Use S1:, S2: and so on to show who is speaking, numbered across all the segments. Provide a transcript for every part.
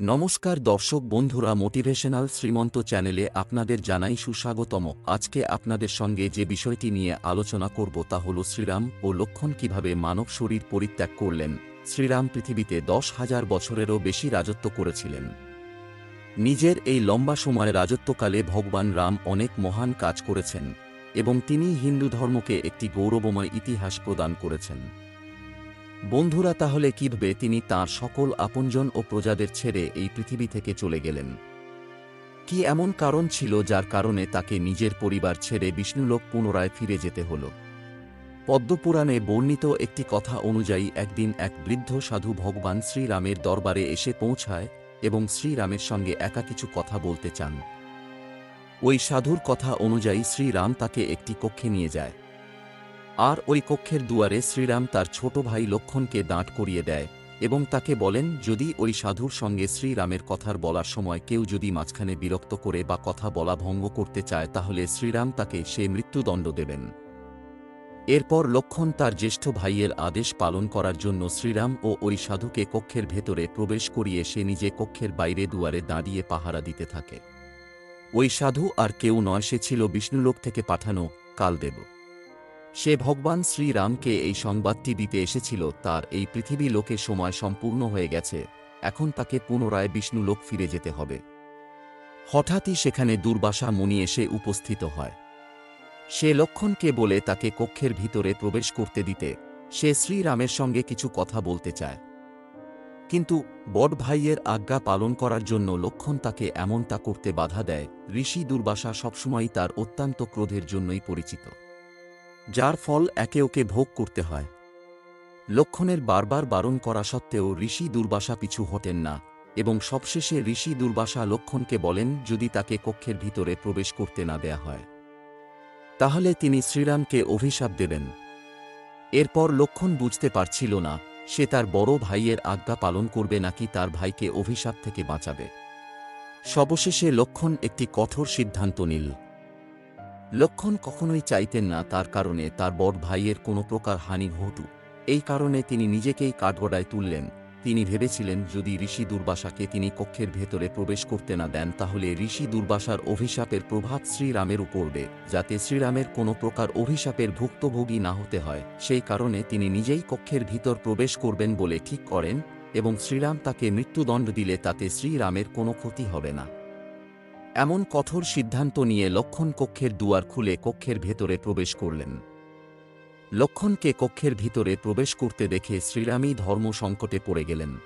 S1: নমস্কার দর্শক বন্ধুরা মোটিভেশনাল শ্রীমন্ত চ্যানেলে আপনাদের জানাই সুস্বাগতম। আজকে আপনাদের সঙ্গে যে বিষয়টি নিয়ে আলোচনা করব তা হল শ্রীরাম ও লক্ষণ কীভাবে মানব শরীর পরিত্যাগ করলেন। শ্রীরাম পৃথিবীতে দশ হাজার বছরেরও বেশি রাজত্ব করেছিলেন। নিজের এই লম্বা সময় রাজত্বকালে ভগবান রাম অনেক মহান কাজ করেছেন এবং তিনি হিন্দু ধর্মকে একটি গৌরবময় ইতিহাস প্রদান করেছেন। বন্ধুরা, তাহলে কীভাবে তিনি তার সকল আপনজন ও প্রজাদের ছেড়ে এই পৃথিবী থেকে চলে গেলেন? কি এমন কারণ ছিল যার কারণে তাকে নিজের পরিবার ছেড়ে বিষ্ণুলোক পুনরায় ফিরে যেতে হল? পদ্মপুরাণে বর্ণিত একটি কথা অনুযায়ী, একদিন এক বৃদ্ধ সাধু ভগবান শ্রীরামের দরবারে এসে পৌঁছায় এবং শ্রীরামের সঙ্গে একা কিছু কথা বলতে চান। ওই সাধুর কথা অনুযায়ী শ্রীরাম তাকে একটি কক্ষে নিয়ে যায়। আর ওই কক্ষের দুয়ারে শ্রীরাম তার ছোট ভাই লক্ষণকে দাঁট করিয়ে দেয় এবং তাকে বলেন, যদি ওই সাধুর সঙ্গে শ্রীরামের কথার বলার সময় কেউ যদি মাঝখানে বিরক্ত করে বা কথা বলা ভঙ্গ করতে চায়, তাহলে শ্রীরাম তাকে সে মৃত্যুদণ্ড দেবেন। এরপর লক্ষণ তার জ্যেষ্ঠ ভাইয়ের আদেশ পালন করার জন্য শ্রীরাম ও ওই সাধুকে কক্ষের ভেতরে প্রবেশ করিয়ে সে নিজে কক্ষের বাইরে দুয়ারে দাঁড়িয়ে পাহারা দিতে থাকে। ওই সাধু আর কেউ নয়, সে ছিল বিষ্ণুলোক থেকে পাঠানো কালদেব। সে ভগবান শ্রীরামকে এই সংবাদটি দিতে এসেছিল, তার এই পৃথিবী লোকে সময় সম্পূর্ণ হয়ে গেছে, এখন তাকে পুনরায় বিষ্ণুলোক ফিরে যেতে হবে। হঠাৎই সেখানে দুর্বাসা মুনি এসে উপস্থিত হয়। সে লক্ষণকে বলে তাকে কক্ষের ভিতরে প্রবেশ করতে দিতে, সে শ্রীরামের সঙ্গে কিছু কথা বলতে চায়। কিন্তু বড় ভাইয়ের আজ্ঞা পালন করার জন্য লক্ষণ তাকে এমনটা করতে বাধা দেয়, ঋষি দুর্বাসা সবসময়ই তার অত্যন্ত ক্রোধের জন্যই পরিচিত। যার ফল একে ওকে ভোগ করতে হয়। লক্ষণের বারবার বারণ করা সত্ত্বেও ঋষি দুর্বাসা পিছু হটেন না এবং সবশেষে ঋষি দুর্বাসা লক্ষণকে বলেন, যদি তাকে কক্ষের ভিতরে প্রবেশ করতে না দেয়া হয়। তাহলে তিনি শ্রীরামকে অভিশাপ দেবেন। এরপর লক্ষণ বুঝতে পারছিল না, সে তার বড় ভাইয়ের আজ্ঞা পালন করবে নাকি তার ভাইকে অভিশাপ থেকে বাঁচাবে। সবশেষে লক্ষণ একটি কঠোর সিদ্ধান্ত নিল। লক্ষণ কখনোই চাইতেন না তার কারণে তার বড় ভাইয়ের কোনো প্রকার হানি ঘটুক। এই কারণে তিনি নিজেকেই কাঠগড়ায় তুললেন। তিনি ভেবেছিলেন, যদি ঋষি দুর্বাসাকে তিনি কক্ষের ভেতরে প্রবেশ করতে না দেন, তাহলে ঋষি দুর্বাসার অভিশাপের প্রভাব শ্রীরামের উপরবে যাতে শ্রীরামের কোনো প্রকার অভিশাপের ভুক্তভোগী না হতে হয়। সেই কারণে তিনি নিজেই কক্ষের ভিতর প্রবেশ করবেন বলে ঠিক করেন এবং শ্রীরাম তাকে মৃত্যুদণ্ড দিলে তাতে শ্রীরামের কোনো ক্ষতি হবে না। এমন কঠোর সিদ্ধান্ত নিয়ে লক্ষণ কক্ষের দুয়ার খুলে কক্ষের ভেতরে প্রবেশ করলেন। লক্ষণকে কক্ষের ভিতরে প্রবেশ করতে দেখে শ্রীরামই ধর্ম সংকটে পড়ে গেলেন।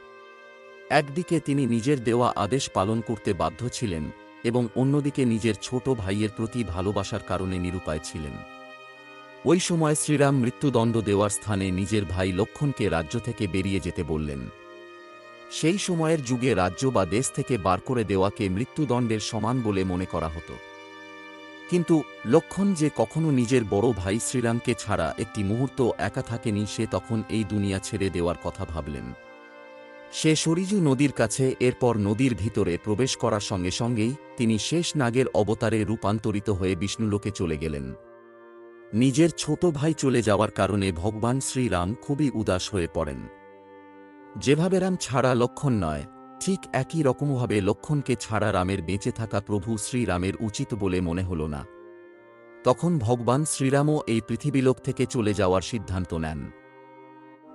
S1: একদিকে তিনি নিজের দেওয়া আদেশ পালন করতে বাধ্য ছিলেন এবং অন্যদিকে নিজের ছোট ভাইয়ের প্রতি ভালোবাসার কারণে নিরুপায় ছিলেন। ওই সময় শ্রীরাম মৃত্যুদণ্ড দেওয়ার স্থানে নিজের ভাই লক্ষণকে রাজ্য থেকে বেরিয়ে যেতে বললেন। সেই সময়ের যুগে রাজ্য বা দেশ থেকে বার করে দেওয়াকে মৃত্যুদণ্ডের সমান বলে মনে করা হতো। কিন্তু লক্ষণ যে কখনো নিজের বড় ভাই শ্রীরামকে ছাড়া একটি মুহূর্ত একা থাকেনি, সে তখন এই দুনিয়া ছেড়ে দেওয়ার কথা ভাবলেন। সে সরিজু নদীর কাছে, এরপর নদীর ভিতরে প্রবেশ করার সঙ্গে সঙ্গেই তিনি শেষ নাগের অবতারে রূপান্তরিত হয়ে বিষ্ণুলোকে চলে গেলেন। নিজের ছোট ভাই চলে যাওয়ার কারণে ভগবান শ্রীরাম খুবই উদাস হয়ে পড়েন। যেভাবে রাম ছাড়া লক্ষণ নয়, ঠিক একই রকমভাবে লক্ষণকে ছাড়া রামের বেঁচে থাকা প্রভু শ্রীরামের উচিত বলে মনে হল না। তখন ভগবান শ্রীরামও এই পৃথিবীলোক থেকে চলে যাওয়ার সিদ্ধান্ত নেন।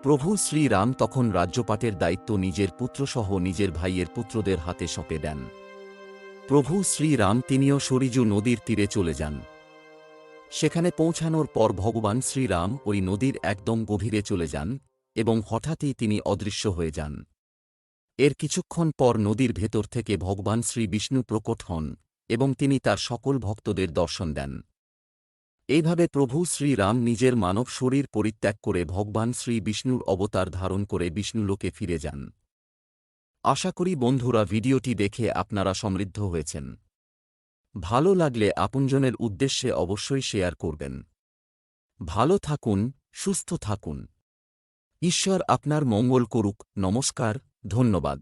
S1: প্রভু শ্রীরাম তখন রাজ্যপাটের দায়িত্ব নিজের পুত্রসহ নিজের ভাইয়ের পুত্রদের হাতে সঁপে দেন। প্রভু শ্রীরাম তিনিও সরিজু নদীর তীরে চলে যান। সেখানে পৌঁছানোর পর ভগবান শ্রীরাম ওই নদীর একদম গভীরে চলে যান এবং হঠাৎই তিনি অদৃশ্য হয়ে যান। এর কিছুক্ষণ পর নদীর ভেতর থেকে ভগবান শ্রী বিষ্ণু প্রকট হন এবং তিনি তার সকল ভক্তদের দর্শন দেন। এইভাবে প্রভু শ্রীরাম নিজের মানব শরীর পরিত্যাগ করে ভগবান শ্রী বিষ্ণুর অবতার ধারণ করে বিষ্ণুলোকে ফিরে যান। আশা করি বন্ধুরা ভিডিওটি দেখে আপনারা সমৃদ্ধ হয়েছেন। ভালো লাগলে আপনজনের উদ্দেশ্যে অবশ্যই শেয়ার করবেন। ভালো থাকুন, সুস্থ থাকুন। ঈশ্বর আপনার মঙ্গল করুক নমস্কার ধন্যবাদ।